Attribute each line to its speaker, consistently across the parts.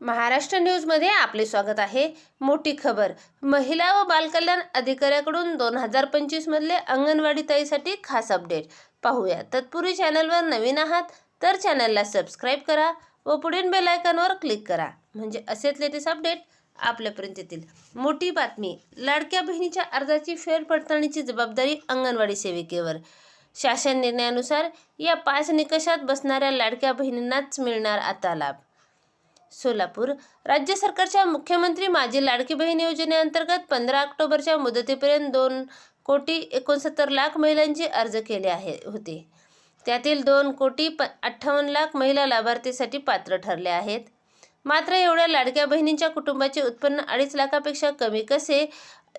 Speaker 1: महाराष्ट्र न्यूजमध्ये आपले स्वागत आहे. मोठी खबर महिला व बालकल्याण अधिकाऱ्याकडून दोन हजार पंचवीसमधले अंगणवाडी ताईसाठी खास अपडेट. पाहूया तत्पूर्वी चॅनलवर नवीन आहात तर चॅनलला सबस्क्राईब करा व पुढील बेलायकनवर क्लिक करा. म्हणजे असेच लेटेस्ट अपडेट आपल्यापर्यंत येतील. मोठी बातमी लाडक्या बहिणीच्या अर्जाची फेरपडताळणीची जबाबदारी अंगणवाडी सेविकेवर. शासन निर्णयानुसार या पाच निकषात बसणाऱ्या लाडक्या बहिणींनाच मिळणार आता लाभ. सोलापूर. राज्य सरकारच्या मुख्यमंत्री माझी लाडकी बहीण योजनेअंतर्गत पंधरा ऑक्टोबरच्या मुदतीपर्यंत दोन कोटी एकोणसत्तर लाख महिलांचे अर्ज केले आहे होते. त्यातील दोन कोटी प अठ्ठावन्न लाख महिला लाभार्थीसाठी पात्र ठरल्या आहेत. मात्र एवढ्या लाडक्या बहिणींच्या कुटुंबाचे उत्पन्न अडीच लाखापेक्षा कमी कसे?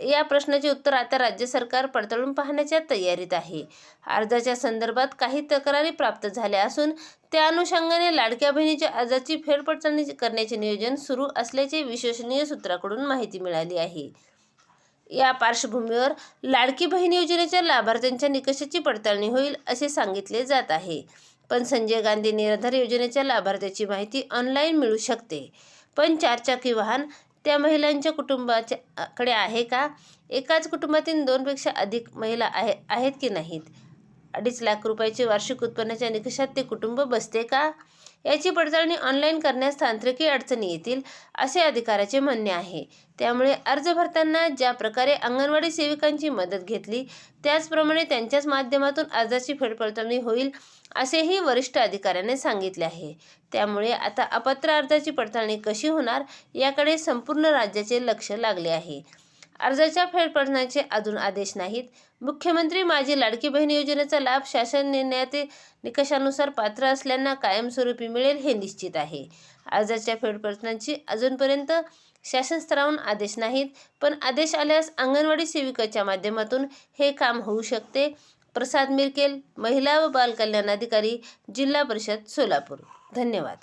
Speaker 1: या प्रश्नाचे उत्तर आता राज्य सरकार पडताळून पाहण्याच्या तयारीत आहे. अर्जाच्या संदर्भात काही तक्रारी प्राप्त झाल्या असून त्या अनुषंगाने लाडक्या बहिणीच्या अर्जाची फेरपडताळणी करण्याचे नियोजन सुरू असल्याचे विश्वसनीय सूत्राकडून माहिती मिळाली आहे. या पार्श्वभूमीवर लाडकी बहीण योजनेच्या लाभार्थ्यांच्या निकषाची पडताळणी होईल असे सांगितले जात आहे. पण संजय गांधी निराधार योजनेच्या लाभार्थ्याची माहिती ऑनलाईन मिळू शकते. पण चारचाकी वाहन त्या महिलांच्या कुटुंबाच्याकडे आहे का? एकाच कुटुंबातील दोनपेक्षा अधिक महिला आहे आहेत की नाहीत? अडीच लाख रुपयाचे वार्षिक उत्पन्नाच्या निकषात ते कुटुंब बसते का? याची पडताळणी ऑनलाईन करण्यास तांत्रिकी अडचणी येतील असे अधिकाऱ्याचे म्हणणे आहे. त्यामुळे अर्ज भरताना ज्या प्रकारे अंगणवाडी सेविकांची मदत घेतली त्याचप्रमाणे त्यांच्याच माध्यमातून अर्जाची फेरपडताळणी होईल असेही वरिष्ठ अधिकाऱ्याने सांगितले आहे. त्यामुळे आता अपात्र अर्जाची पडताळणी कशी होणार याकडे संपूर्ण राज्याचे लक्ष लागले आहे. अर्जाच्या फेरपडण्याचे अजून आदेश नाहीत. मुख्यमंत्री माझी लाडकी बहीण योजनेचा लाभ शासन निर्णयाचे निकषानुसार पात्र असल्यांना कायमस्वरूपी मिळेल हे निश्चित आहे. अर्जाच्या फेरपडण्याची अजूनपर्यंत शासन स्तरावून आदेश नाहीत पण आदेश आल्यास अंगणवाडी सेविकाच्या माध्यमातून हे काम होऊ शकते. प्रसाद मिरकेल महिला व बालकल्याण अधिकारी जिल्हा परिषद सोलापूर. धन्यवाद.